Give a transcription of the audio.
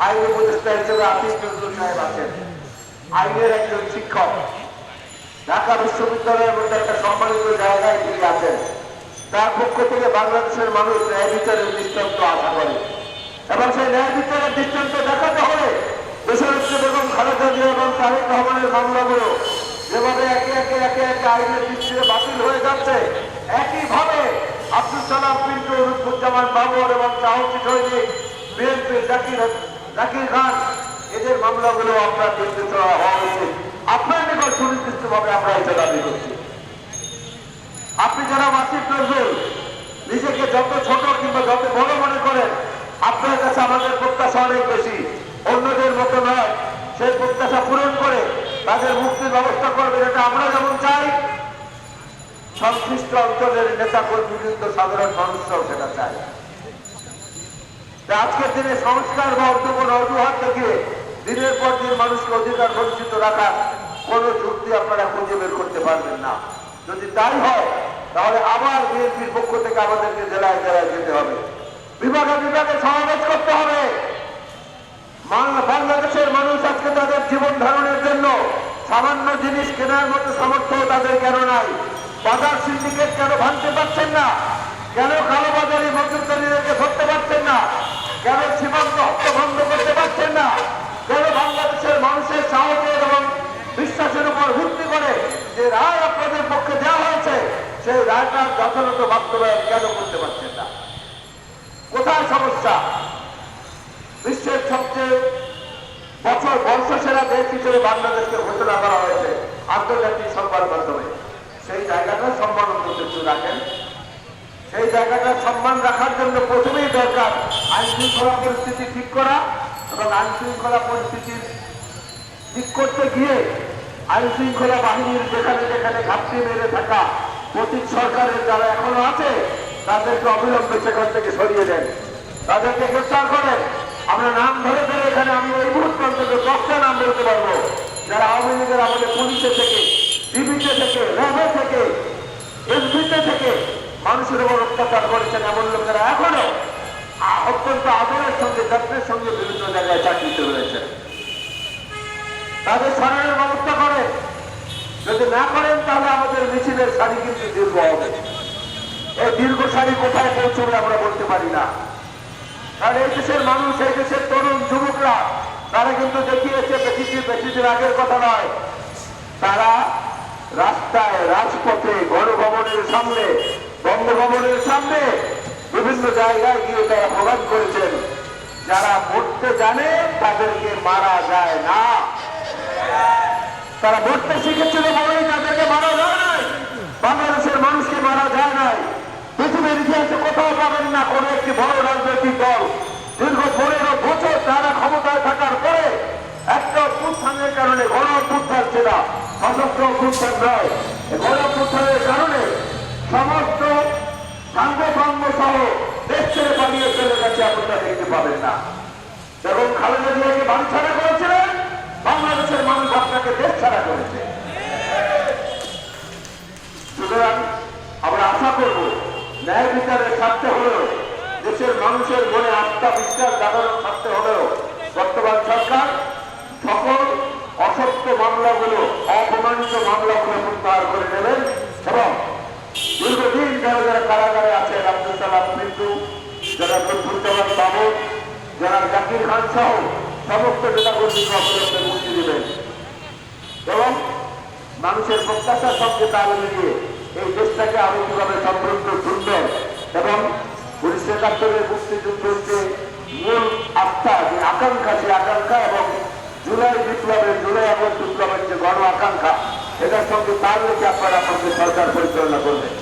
আইন উপদেষ্টা হিসেবে আতিক নজরুল সাহেব আছেন। আইনের একজন শিক্ষক। ঢাকা বিশ্ববিদ্যালয়ের মধ্যে একটা সম্মানিত জায়গায় তিনি আছেন। তার পক্ষ থেকে বাংলাদেশের মানুষ ন্যায় বিচারের দৃষ্টান্ত আশা করে। এবং সেই ন্যায় বিচারের দৃষ্টান্ত দেখাতে হলে দেশনেত্রী বেগম খালেদা জিয়া এবং তারেক রহমানের মামলাগুলো যেভাবে একে একে একে একে আইনের দৃষ্টিতে বাতিল হয়ে যাচ্ছে, একইভাবে আব্দুল সালাম পিন্টু রুদ্দুজ্জামান বাবর এবং সাহসী সৈনিক বিএনপি জাকির জাকির খান, এদের মামলাগুলো আপনার নির্দেশ হওয়া উচিত। আপনার নিকট সুনির্দিষ্টভাবে আমরা এটা দাবি করছি। আপনি যারা মাসিক নজরুল, নিজেকে যত ছোট কিংবা যত বড় মনে করেন, আপনার কাছে আমাদের প্রত্যাশা অনেক বেশি। অন্যদের মতো নয়, সেই প্রত্যাশা পূরণ করে তাদের মুক্তির ব্যবস্থা করবেন এটা আমরা যেমন চাই, সংশ্লিষ্ট অঞ্চলের নেতা কর্মীবৃন্দ সাধারণ মানুষরাও সেটা চায়। আজকের দিনে সংস্কার বা অন্য অজুহাত থেকে দিনের পর দিন মানুষকে অধিকার বঞ্চিত রাখার কোনো যুক্তি আপনারা খুঁজে বের করতে পারবেন না। যদি তাই হয়, তাহলে আবার বিএনপির পক্ষ থেকে আমাদেরকে জেলায় জেলায় যেতে হবে। বিভাগে বিভাগে সমাবেশ করতে হবে। বাংলাদেশের মানুষ আজকে তাদের জীবন ধারণের জন্য সামান্য জিনিস কেনার মতো সামর্থ্য তাদের কেন নাই? বাজার সিন্ডিকেট কেন ভাঙতে পারছেন না? কেন কালোবাজারি মজুদারিদেরকে ধরতে পারছেন না? কেন সীমান্ত হত্যা বন্ধ করতে পারছেন না কেন বাংলাদেশের মানুষের সাহসের এবং বিশ্বাসের উপর ভিত্তি করে যে রায় আপনাদের পক্ষে দেওয়া হয়েছে, সেই রায়টার যথাযথ বাস্তবায়ন কেন করতে পারছেন না? কোথায় সমস্যা? বিশ্বের সবচেয়ে বছর বর্ষসেরা দেশ হিসেবে বাংলাদেশকে ঘোষণা করা হয়েছে, আন্তর্জাতিক সংবাদ মাধ্যমে। সেই জায়গাটা সম্মান অন্তর্ভুক্ত রাখেন। সেই জায়গাটার সম্মান রাখার জন্য প্রথমেই দরকার। আইন শৃঙ্খলা পরিস্থিতি ঠিক করা এবং আইন শৃঙ্খলা পরিস্থিতি ঠিক করতে গিয়ে আইন শৃঙ্খলা বাহিনীর যেখানে যেখানে ঘাটতি মেরে থাকা প্রতীক সরকারের যারা এখনও আছে, তাদেরকে অবিলম্বে সেখান থেকে সরিয়ে দেন। তাদেরকে গ্রেফতার করেন। আমরা নাম ধরে ধরে এখানে আমি এই মুহূর্তে অন্তত দশটা নাম বলতে পারব। যারা আওয়ামী লীগের আমাদের পুলিশে থেকে, ডিবিতে থেকে র্যাবে থেকে মানুষের উপর অত্যাচার করেছেন এমন লোকেরা এখনও। অত্যন্ত আদরের সঙ্গে যত্নের সঙ্গে বিভিন্ন জায়গায় চাকরিতে রয়েছে তাদের সরানোর ব্যবস্থা করেন। যদি না করেন, তাহলে আমাদের মিছিলের সারি কিন্তু দীর্ঘ হবে। এই দীর্ঘ সারি কোথায় পৌঁছবে আমরা বলতে পারি না। কারণ এই দেশের মানুষ, এই দেশের তরুণ যুবকরা, তারা কিন্তু দেখিয়েছে বেশি দিন বেশি দিন আগের কথা নয়। তারা রাস্তায়, রাজপথে গণভবনের সামনে বঙ্গভবনের সামনে বিভিন্ন জায়গায় গিয়ে তারা প্রদান করেছেন। যারা মরতে জানে তাদেরকে মারা যায় না। তারা মরতে শিখেছিল বলেই তাদেরকে মারা যায় নাই। বাংলাদেশের মানুষকে মারা যায় নাই। পৃথিবীর ইতিহাসে কোথাও পাবেন না কোনো একটি বড় রাজনৈতিক দল। দীর্ঘ পনেরো বছর তারা ক্ষমতায় থাকার পরে একটা অভ্যুত্থানের কারণে গণ অভ্যুত্থান ছিল সশস্ত্র অভ্যুত্থান নয়। গণ অভ্যুত্থানের কারণে সমস্ত সাংগঠন্য সহ দেশ ছেড়ে পালিয়ে চলে গেছে আপনারা দেখতে পাবেন না। এবং খালেদা জিয়াকে বাড়ি ছাড়া করেছিলেন, বাংলাদেশের মানুষ আপনাকে দেশ ছাড়া করেছে। সুতরাং আমরা আশা করব, ন্যায় বিচারের স্বার্থে হলেও, দেশের মানুষের মনে আস্থা বিশ্বাস জাগানোর স্বার্থে হলেও, বর্তমান সরকার সকল অসত্য মামলাগুলো, অপমানিত মামলাগুলো প্রত্যাহার করে নেবেন এবং দীর্ঘদিন যারা যারা কারাগারে আছেন আব্দুল সালাম মৃত্যু যারা বাবু যারা জাকির খান সহ সমস্ত নেতাকর্মীকে অবলম্বে মুক্তি দেবেন। এবং মানুষের প্রত্যাশার সঙ্গে তাল মিলিয়ে এই দেশটাকে আরও কীভাবে সমৃদ্ধ সুন্দর এবং উনিশশো একাত্তরের মুক্তিযুদ্ধের যে মূল আস্থা, যে আকাঙ্ক্ষা সেই আকাঙ্ক্ষা এবং জুলাই বিপ্লবের জুলাই আগস্ট বিপ্লবের যে গণ আকাঙ্ক্ষা, এটার সঙ্গে তাল রেখে আপনারা আমাদের সরকার পরিচালনা করবেন।